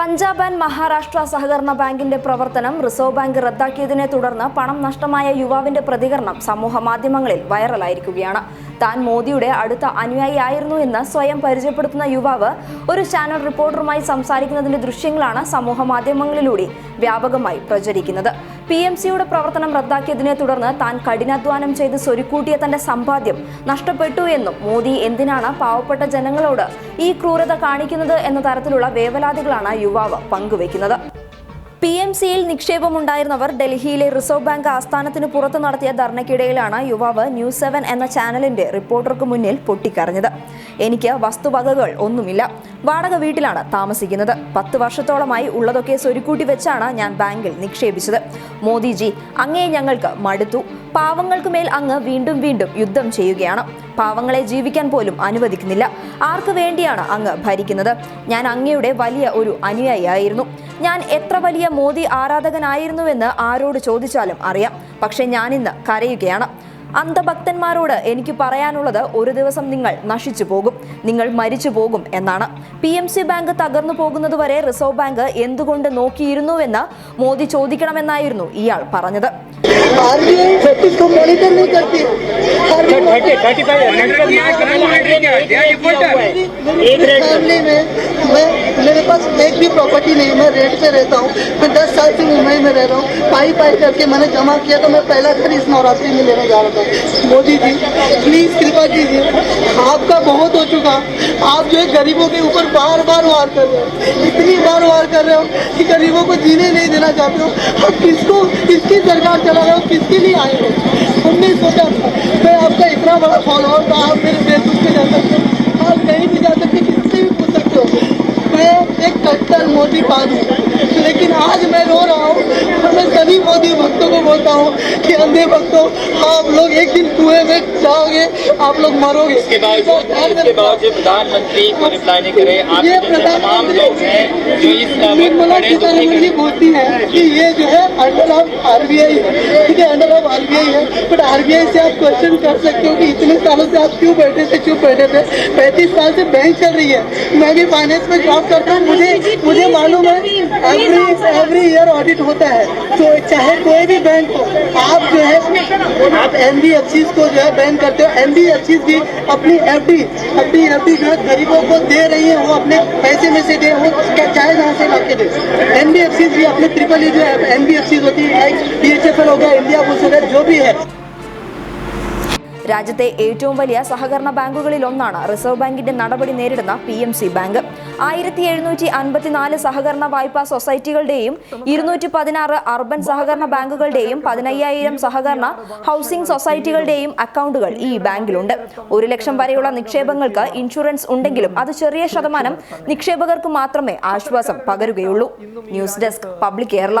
Punjab and Maharashtra സഹകരണ ബാങ്കിന്റെ പ്രവർത്തനം റിസർവ് ബാങ്ക് റദ്ദാക്കിയതിനെ തുടർന്ന് പണം നഷ്ടമായ യുവാവിന്റെ പ്രതികരണം സമൂഹ മാധ്യമങ്ങളിൽ വൈറലായിരിക്കുകയാണ്. താൻ മോദിയുടെ അടുത്ത അനുയായിയായിരുന്നു എന്ന് സ്വയം പരിചയപ്പെടുത്തുന്ന യുവാവ് ഒരു ചാനൽ റിപ്പോർട്ടറുമായി സംസാരിക്കുന്നതിന്റെ ദൃശ്യങ്ങളാണ് സമൂഹ മാധ്യമങ്ങളിലൂടെ വ്യാപകമായി പ്രചരിക്കുന്നത്. പി എം സിയുടെ പ്രവർത്തനം റദ്ദാക്കിയതിനെ തുടർന്ന് താൻ കഠിനാധ്വാനം ചെയ്ത് സ്വരുക്കൂട്ടിയ തന്റെ സമ്പാദ്യം നഷ്ടപ്പെട്ടു എന്നും മോദി എന്തിനാണ് പാവപ്പെട്ട ജനങ്ങളോട് ഈ ക്രൂരത കാണിക്കുന്നത് എന്ന തരത്തിലുള്ള വേവലാതികളാണ് യുവാവ് പങ്കുവയ്ക്കുന്നത്. പി എം സിയിൽ നിക്ഷേപമുണ്ടായിരുന്നവർ ഡൽഹിയിലെ റിസർവ് ബാങ്ക് ആസ്ഥാനത്തിന് പുറത്ത് നടത്തിയ ധർണയ്ക്കിടയിലാണ് യുവാവ് ന്യൂസ് സെവൻ എന്ന ചാനലിന്റെ റിപ്പോർട്ടർക്ക് മുന്നിൽ പൊട്ടിക്കരഞ്ഞത്. എനിക്ക് വസ്തുവകകൾ ഒന്നുമില്ല. വാടക വീട്ടിലാണ് താമസിക്കുന്നത്. പത്ത് വർഷത്തോളമായി ഉള്ളതൊക്കെ സ്വരുക്കൂട്ടി വെച്ചാണ് ഞാൻ ബാങ്കിൽ നിക്ഷേപിച്ചത്. മോദിജി അങ്ങേ ഞങ്ങൾക്ക് മടുത്തു. പാവങ്ങൾക്ക് മേൽ അങ്ങ് വീണ്ടും വീണ്ടും യുദ്ധം ചെയ്യുകയാണ്. പാവങ്ങളെ ജീവിക്കാൻ പോലും അനുവദിക്കുന്നില്ല. ആർക്ക് വേണ്ടിയാണ് അങ്ങ് ഭരിക്കുന്നത്? ഞാൻ അങ്ങയുടെ വലിയ ഒരു അനുയായിയായിരുന്നു ഞാൻ എത്ര വലിയ മോദി ആരാധകനായിരുന്നുവെന്ന് ആരോട് ചോദിച്ചാലും അറിയാം. പക്ഷെ ഞാനിന്ന് കരയുകയാണ്. അന്ധഭക്തന്മാരോട് എനിക്ക് പറയാനുള്ളത് ഒരു ദിവസം നിങ്ങൾ നശിച്ചു പോകും നിങ്ങൾ മരിച്ചു പോകും എന്നാണ് പി എം സി ബാങ്ക് തകർന്നു പോകുന്നതുവരെ റിസർവ് ബാങ്ക് എന്തുകൊണ്ട് നോക്കിയിരുന്നുവെന്ന് മോദി ചോദിക്കണമെന്നായിരുന്നു ഇയാൾ പറഞ്ഞത് ഫാമിലി मेरे पास एक भी प्रॉपर्टी नहीं मैं रेंट पे रहता हूँ। मैं दस साल से मुंबई में रह रहा हूँ। पाई पाई करके मैंने जमा किया तो मैं पहला घर इस नवरात्रि में लेने जा रहा था। मोदी जी प्लीज़ कृपा कीजिए। आपका बहुत हो चुका। आप जो है गरीबों के ऊपर बार बार वार कर रहे हो। इतनी बार वार कर रहे हो कि गरीबों को जीने नहीं देना चाहते हो। आप किसको, किसकी सरकार चला रहे हो, किसके लिए आए हो? हमने सोचा था, मैं आपका इतना बड़ा फॉलोअर था, आप मेरे फेसबुक पे जा सकते हो आप कहीं भी जा सकते किससे भी पूछ सकते हो मैं एक कट्टर मोदी पान हूँ लेकिन आज मैं रो रहा हूँ। और मैं सभी मोदी भक्तों को बोलता हूँ कि अंधे भक्तों आप लोग एक दिन कुएँ में जाओगे आप लोग मरोगे। इसके बावजूद इसके बावजूद प्रधानमंत्री को रिप्लाई नहीं करे ये जैसे तमाम लोग हैं जो इस निर्मला खड़े जी बोलती है कि ये जो है अंडर ऑफ़ आरबीआई है। ठीक है अंडर ऑफ़ आरबीआई है बट आरबीआई से आप क्वेश्चन कर सकते हो कि इतने सालों से आप क्यों बैठे थे क्यों बैठे थे? पैंतीस साल से बैंक चल रही है। मैं भी फाइनेंस में जॉब करता हूँ। मुझे मुझे मालूम है एवरी एवरी ईयर ऑडिट होता है। तो चाहे कोई भी बैंक हो आप जो है आप एन को जो है बैन करते हो। एन भी अपनी एफ़ डी अपनी एफ़ डी जो है गरीबों को दे रही है। वो अपने पैसे में से दे वो चाहे जहाँ से ला के दे एन भी अपने ट्रिपल ई जो है एन होती है like B H F L हो गया इंडिया बुल्स हो गया जो भी है। രാജ്യത്തെ ഏറ്റവും വലിയ സഹകരണ ബാങ്കുകളിൽ ഒന്നാണ് റിസർവ് ബാങ്കിന്റെ നടപടി നേരിടുന്ന പി എം സി ബാങ്ക്. ആയിരത്തി എഴുന്നൂറ്റി അൻപത്തിനാല് സഹകരണ വായ്പാ സൊസൈറ്റികളുടെയും ഇരുന്നൂറ്റി പതിനാറ് അർബൻ സഹകരണ ബാങ്കുകളുടെയും പതിനയ്യായിരം സഹകരണ ഹൗസിംഗ് സൊസൈറ്റികളുടെയും അക്കൗണ്ടുകൾ ഈ ബാങ്കിലുണ്ട്. ഒരു ലക്ഷം വരെയുള്ള നിക്ഷേപങ്ങൾക്ക് ഇൻഷുറൻസ് ഉണ്ടെങ്കിലും അത് ചെറിയ ശതമാനം നിക്ഷേപകർക്ക് മാത്രമേ ആശ്വാസം പകരുകയുള്ളൂ. News desk public Kerala.